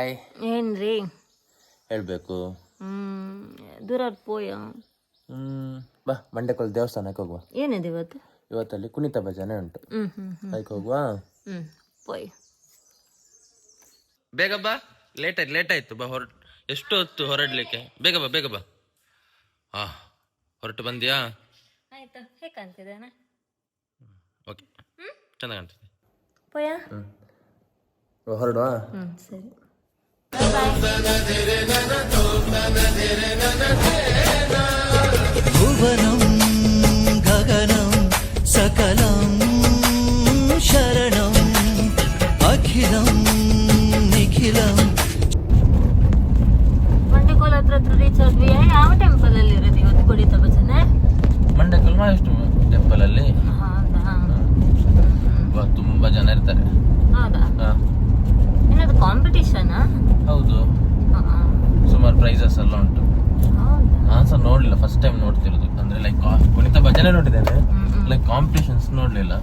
Hi ಏನ್ರಿ? ಹೇಳಬೇಕು. ದೂರ ಪೋಯ. ಹ್ಮ್ ಬಾ ಮಂಡ್ಯಕೊಲ್ ದೇವಸ್ಥಾನಕ್ಕೆ ಹೋಗುವ. ಏನಿದೆ ಇವತ್ತು? ಇವತ್ತಲ್ಲಿ ಕುಣಿತ ಭಜನೆ ಉಂಟು. ಹ್ಮ್ ಹ್ಮ್ ಹ್ಮ್. ಅದಕ್ಕೆ ಹೋಗುವ? ಹ್ಮ್ ಪೋಯ್. ಬೇಗ ಬಾ ಲೇಟ್ ಆಯ್ತು ಲೇಟ್ ಆಯ್ತು ಬಾ ಹೊರಟು ಎಷ್ಟು ಹೊತ್ತು ಹೊರಡ್ಲಿಕ್ಕೆ? ಬೇಗ ಬಾ ಬೇಗ ಬಾ. ಹಾ ಹೊರಟು ಬಂದ್ಯಾ? ಆಯ್ತು ಹೇಗೆ ಕಾಣ್ತಿದೆ ಓಕೆ. ಚೆನ್ನಾಗಿ ಕಾಣ್ತದೆ. ಪೋಯ? ಹೊರಡುವ? ಹ್ಮ್ ಸರಿ. బాయ్ ಫಸ್ಟ್ ಟೈಮ್ ನೋಡ್ತಿರೋದು. ಅಂದ್ರೆ ಲೈಕ್ ಕುಣಿತ ಭಜನೆ ನೋಡಿದ್ದೇನೆ. ಲೈಕ್ ಕಾಂಪಿಟೇಷನ್ಸ್ ನೋಡ್ಲಿಲ್ಲ.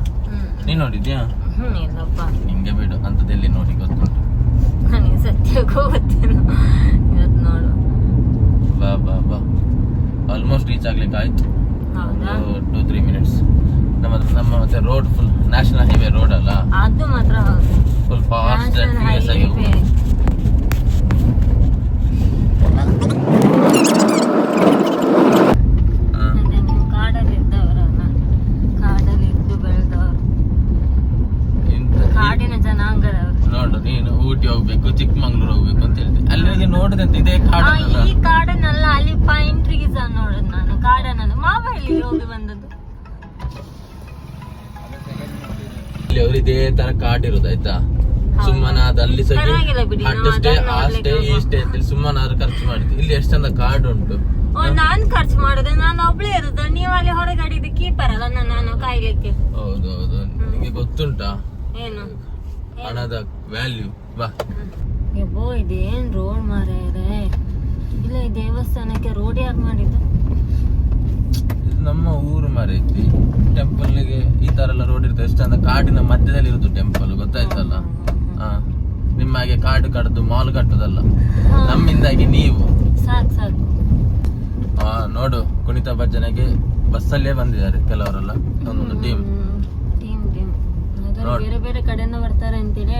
ನೀನ್ ನೋಡಿದ್ಯಾ? ನಿಂಗೆ ಬಿಡು ಅಂತದೆಲ್ಲಿ ನೋಡಿ ಗೊತ್ತುಂಟು. ಬಾ ಬಾ ಬಾ. ಆಲ್ಮೋಸ್ಟ್ ರೀಚ್ ಆಗ್ಲಿಕ್ಕೆ ಆಯ್ತು. ಟೂ ತ್ರೀ ಮಿನಿಟ್ಸ್ ನಮ್ಮ ನಮ್ಮ ಮತ್ತೆ road full national highway road ಅಲ್ಲ? ಅದು ಮಾತ್ರ ಫುಲ್ ಫಾಸ್ಟ್ ಆಗಿ ಅಲ್ಲಿ ನೋಡಿದೆ ಅಂತ ಇದೇ ಆ, ಈ ಈ ಕಾಡನ್ನಲ್ಲ ಅಲ್ಲಿ ಪೈನ್ ಟ್ರೀಸ್ ನೋಡೋದು ನಾನು ಕಾಡನ್ನ ಇಲ್ಲಿ ಹೋಗಿ ಬಂದದ್ದು? ಇಲ್ಲಿ ಅವ್ರು ಇದೇ ತರ ಕಾರ್ಡ್ ಇರೋದು ಆಯ್ತಾ? ಸುಮ್ಮನ ಅದಲ್ಲಿ ಅಲ್ಲಿ ಸಹ ಪರವಾಗಿಲ್ಲ ಬಿಡಿ, ನಾವು ಸ್ಟೇ ಅದನ್ನ ಆ ಸ್ಟೇ ಈ ನೋಡ್ಲಿಕ್ಕೆ ಸ್ಟೇ ಅಂತೇಳಿ ಸುಮ್ಮನಾದ್ರು ಖರ್ಚು ಮಾಡಿದ್ವಿ. ಇಲ್ಲಿ ಎಷ್ಟು ಚಂದ ಕಾರ್ಡ್ ಉಂಟು? ಓ ನಾನ್ ಖರ್ಚು ಮಾಡುದು ನಾನು ಒಬ್ಳೇ ಇರುದು. ನೀವು ಅಲ್ಲಿ ಹೊರಗಡೆ ಇದು ಕೀಪರ್ ಅಲ್ಲ ನಾನು ನಾನು ಕಾಯ್ಲಿಕ್ಕೆ. ಹೌದು ಹೌದು ನಿಮಗೆ ಗೊತ್ತುಂಟಾ? ಏನು? ಹಣದ ವ್ಯಾಲ್ಯೂ ಬಾ. ಯಬ್ಬೋ ಇದೇನ್ ರೋಡ್ ಮಾರ್ಯಾರೆ ಇಲ್ಲ ಈ ದೇವಸ್ಥಾನಕ್ಕೆ ರೋಡ್ ಯಾಕೆ ಮಾಡಿದ್ದು? ನಮ್ಮ ಊರು ಮಾರೈತಿ ಟೆಂಪಲ್ಗೆ ಈ ತರ ಎಲ್ಲ ರೋಡ್ ಇರ್ತದೆ. ಎಷ್ಟು ಚಂದ ಕಾಡಿನ ಮಧ್ಯದಲ್ಲಿ ಇರುದು ಟೆಂಪಲ್ ಗೊತ್ತಾಯ್ತಲ್ಲ? ಹಾ ನಿಮ್ಮ ಹಾಗೆ ಕಾಡು ಕಡ್ದು ಮಾಲ್ ಕಟ್ಟೋದಲ್ಲ? ನಮ್ಮಿಂದಾಗಿ ನೀವು. ಸಾಕು ಸಾಕು. ನೋಡು ಕುಣಿತ ಭಜನೆಗೆ ಬಸ್ಸಲ್ಲೇ ಬಂದಿದ್ದಾರೆ ಕೆಲವರೆಲ್ಲ. ಒಂದೊಂದು ಟೀಮ್. ಬೇರೆ ಬೇರೆ ಕಡೆಯಿಂದ ಬರ್ತಾರೆ ಅಂತೇಳಿ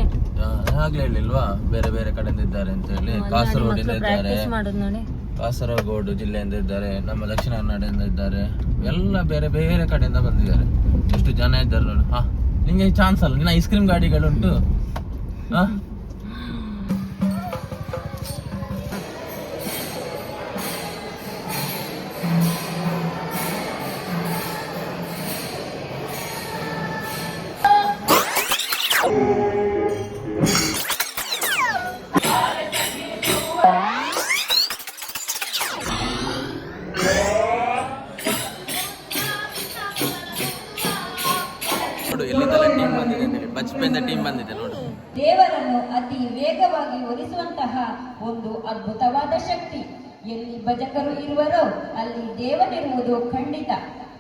ಆಗ್ಲೇ ಹೇಳಿಲ್ವಾ? ಬೇರೆ ಬೇರೆ ಕಡೆಯಿಂದ ಇದ್ದಾರೆ ಅಂತ ಹೇಳಿ. ಕಾಸರಗೋಡಿಂದ ಇದ್ದಾರೆ. ಪ್ರಾಕ್ಟೀಸ್ ಮಾಡೋದು ನೋಡಿ. ಕಾಸರಗೋಡು ಜಿಲ್ಲೆಯಿಂದ ಇದ್ದಾರೆ. ನಮ್ಮ ದಕ್ಷಿಣ ಕನ್ನಡದಿಂದ ಇದ್ದಾರೆ. ಎಲ್ಲ ಬೇರೆ ಬೇರೆ ಕಡೆಯಿಂದ ಬಂದಿದ್ದಾರೆ. ಎಷ್ಟು ಜನ ಇದ್ದಾರೆ ನೋಡಿ. ಹಾ ನಿಂಗೆ ಚಾನ್ಸ್ ಅಲ್ಲ. ನಿನ್ನ ಐಸ್ ಕ್ರೀಮ್ ಗಾಡಿಗಳುಂಟು. ಹಾ? ನೋಡು ಟೀಮ್ ಬಂದಿದೆ ಬಜ್ಪೆಯಿಂದ ಟೀಮ್ ಬಂದಿದೆ ನೋಡು. ದೇವರನ್ನು ಅತಿ ವೇಗವಾಗಿ ಒಲಿಸುವಂತಹ ಒಂದು ಅದ್ಭುತವಾದ ಶಕ್ತಿ. ಎಲ್ಲಿ ಭಜಕರು ಇರುವರೋ, ಅಲ್ಲಿ ದೇವನಿರುವುದು ಖಂಡಿತ.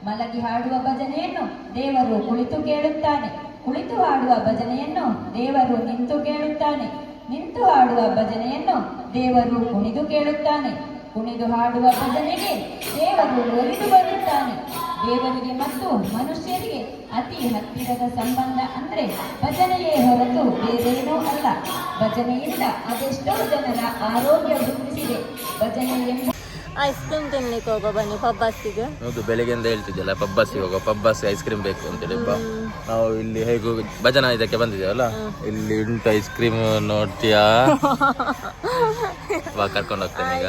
ಮಲಗಿ ಹಾಡುವ ಭಜನೆಯನ್ನು ದೇವರು ಕುಳಿತು ಕೇಳುತ್ತಾನೆ. ಕುಳಿತು ಹಾಡುವ ಭಜನೆಯನ್ನು ದೇವರು ನಿಂತು ಕೇಳುತ್ತಾನೆ. ನಿಂತು ಹಾಡುವ ಭಜನೆಯನ್ನು ದೇವರು ಕುಣಿದು ಕೇಳುತ್ತಾನೆ. ಕುಣಿದು ಹಾಡುವ ಭಜನೆಗೆ ದೇವರು ಒಲಿದು ಬರುತ್ತಾನೆ. ದೇವರಿಗೆ ಮತ್ತು ಮನುಷ್ಯರಿಗೆ ಅತಿ ಹತ್ತಿರದ ಸಂಬಂಧ ಅಂದ್ರೆ ಭಜನೆಯೇ ಹೊರತು ಬೇರೇನೂ ಅಲ್ಲ. ಭಜನೆಯಿಂದ ಅದೆಷ್ಟೋ ಜನರ ಆರೋಗ್ಯ ವೃದ್ಧಿಸಿದೆ. ಭಜನೆ ಎಂಬ ಐಸ್ ಕ್ರೀಮ್ ತಿನ್ಲಿಕ್ಕೆ ಹೋಗೋ ಬನ್ನಿ ಪಬ್ಬಾಸಿಗೆ ಹೌದು ಬೆಳಿಗ್ಗೆಯಿಂದ ಹೇಳ್ತಿದ್ದಲ್ಲ ಪಬ್ಬಾಸಿಗೆ ಹೋಗೋ ಪಬ್ಬಾಸಿ ಐಸ್ ಕ್ರೀಮ್ ಬೇಕು ಅಂತೇಳಿ ಬಾ ನಾವು ಇಲ್ಲಿ ಹೇಗೂ ಭಜನಾ ಇದಕ್ಕೆ ಬಂದಿದ್ದೇವಲ್ಲ ಇಲ್ಲಿ ಉಂಟು ಐಸ್ ಕ್ರೀಮ್ ನೋಡ್ತೀಯಾ? ಬಾ ಕರ್ಕೊಂಡು ಹೋಗ್ತೇನೆ ಈಗ.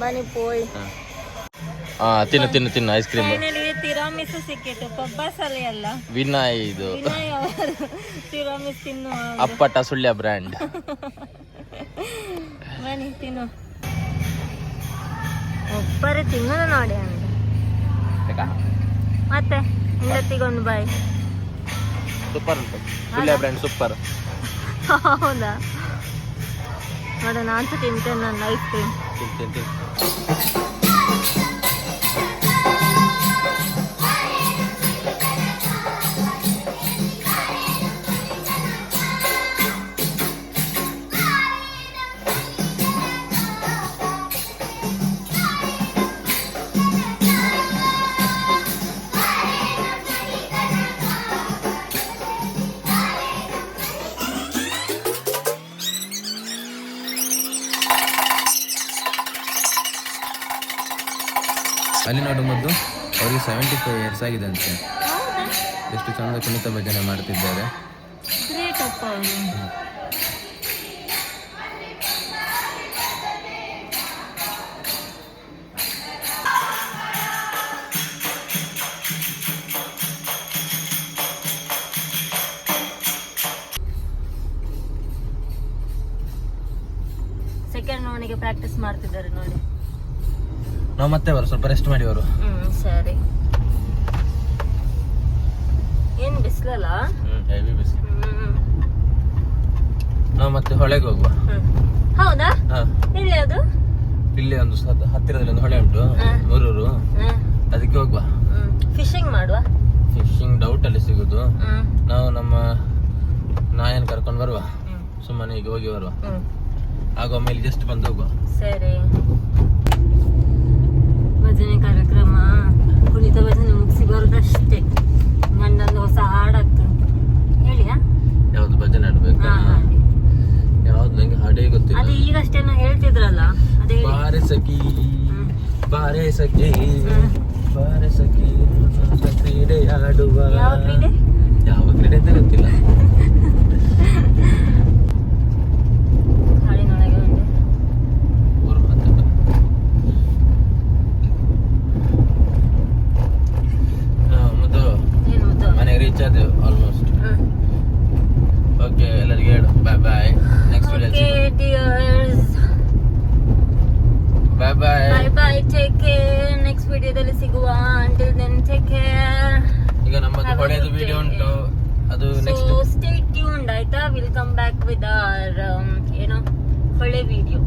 ಬನ್ನಿ ಪೋಯ್. ಹಾ ತಿನ್ನು ತಿನ್ನು ತಿನ್ನು ಐಸ್ ಕ್ರೀಮ್ ಫೈನಲಿ ತಿರಾಮಿಸು ಸಿಕ್ಕಿತ್ತು. ಪಬ್ಬಾಸ್ ಅಲ್ಲಿ ಅಲ್ಲ. ವಿನಯ್ ಇದು. ವಿನಯ್ ಅವರು ತಿರಾಮಿಸ್ ತಿನ್ನು ಅಪ್ಪಟ ಸುಳ್ಯ ಬ್ರ್ಯಾಂಡ್. ಬನ್ನಿ ತಿನ್ನು. ಒಬ್ಬರೇ ತಿನ್ನೋದು ನೋಡಿ ಅಂತ ಮತ್ತೆ ಹೆಂಡತಿಗೊಂದು ಬಾಯ್. ಸೂಪರ್ ಉಂಟು. ಸುಳ್ಯ ಬ್ರ್ಯಾಂಡ್ ಸೂಪರ್ ಹೌದಾ? ನೋಡ ನಾನು ತಿಂತೇನೆ ನನ್ನ ಐಸ್ ಕ್ರೀಮ್ ತಿನ್ ತಿನ್. ನೋಡು ಮೊದಲು ಅವರಿಗೆ ಸೆವೆಂಟಿ ಫೈವ್ ಇಯರ್ಸ್ ಆಗಿದೆ ಅಂತೆ. ಎಷ್ಟು ಚಂದ ಕುಣಿತ ಭಜನೆ ಮಾಡ್ತಿದ್ದಾರೆ. ಸೆಕೆಂಡ್ ಅವನಿಗೆ ಪ್ರಾಕ್ಟೀಸ್ ಮಾಡ್ತಿದ್ದಾರೆ ನೋಡಿ. ನಾವು ಮತ್ತೆ ಬರೋ ಸ್ವಲ್ಪ ರೆಸ್ಟ್ ಮಾಡಿ ಬರು ಹ್ಮ್ ಸರಿ. ಏನ್ ಬಿಸ್ಲಲ್ಲ? ಹೆವಿ ಬಿಸಿಲು. ಹ್ಮ್. ನಾವು ಮತ್ತೆ ಹೊಳೆಗೆ ಹೋಗುವ. ಹೌದಾ? ಹಾ. ಎಲ್ಲಿ ಅದು? ಇಲ್ಲಿ ಒಂದು ಹತ್ತಿರದಲ್ಲಿ ಒಂದು ಹೊಳೆ ಉಂಟು ಹಾ. ಮುರೂರು. ಹ್ಮ್ ಅದಕ್ಕೆ ಹೋಗುವ. ಫಿಶಿಂಗ್ ಮಾಡುವ? ಫಿಶಿಂಗ್ ಡೌಟ್ ಅಲ್ಲಿ ಸಿಗುದು. ಹ್ಮ್. ನಾವು ನಮ್ಮ ನಾಯನ್ ಕರ್ಕೊಂಡು ಬರುವ. ಹ್ಮ್. ಸುಮ್ಮನೆ ಈಗ ಹೋಗಿ ಬರುವ. ಹ್ಮ್. ಆಗ ಒಮ್ಮೆ ಜಸ್ಟ್ ಬಂದು ಹೋಗುವ. ಸರಿ. ಭಜನೆ ಕಾರ್ಯಕ್ರಮ ಕುಣಿತ ಭಜನೆ ಮುಗಿಸಿ ಬರೋದಷ್ಟೇ. ನನ್ನೊಂದು ಹೊಸ ಹಾಡಾಗ್ತುಂಟು ಹೇಳಿಯಾ? ಯಾವ್ದು ಭಜನೆ ಆಡ್ಬೇಕು ಯಾವ್ದು? ನಂಗೆ ಹಾಡೇ ಗೊತ್ತಿಲ್ಲ. ಅದು ಈಗಷ್ಟೇನೋ ಹೇಳ್ತಿದ್ರಲ್ಲ ಅದೇ ಹೇಳಿ. ಬಾರೆ ಸಖಿ. ಬಾರೆ ಸಖಿ. ಬಾರೆ ಸಖಿ ಕ್ರೀಡೆ? ಆಡುವ? ಯಾವ ಕ್ರೀಡೆ ಅಂತ ಗೊತ್ತಿಲ್ಲ ಹಾಡಿನೊಳಗೆ ಒಂದು ಊರು ಮತ್ತೆ ಬ- ಹಾ, ಮತ್ತು ಏನು ಗೊತ್ತಾ? ಮನೆಗೆ ರೀಚ್ ಆದೆವು ಆಲ್ಮೋಸ್ಟ್ ಓಕೆ ಎಲ್ಲರಿಗೆ ಹೇಳು. Bye bye next video bye bye bye bye take care. Next ವಿಡಿಯೋದಲ್ಲಿ ಸಿಗುವ. ಅಂಟಿಲ್ ದೆನ್ ಟೇಕ್ ಕೇರ್ ಈಗ ನಮ್ಮದು ಹೊಳೆದು ವಿಡಿಯೋ. ಉಂಟು. ಅದು ನೆಕ್ಸ್ಟ್ ಸ್ಟೇ ಟ್ಯೂನ್ಡ್ ಆಯ್ತಾ? Will come back with our ಏನೋ ಹೊಳೆ ವಿಡಿಯೋ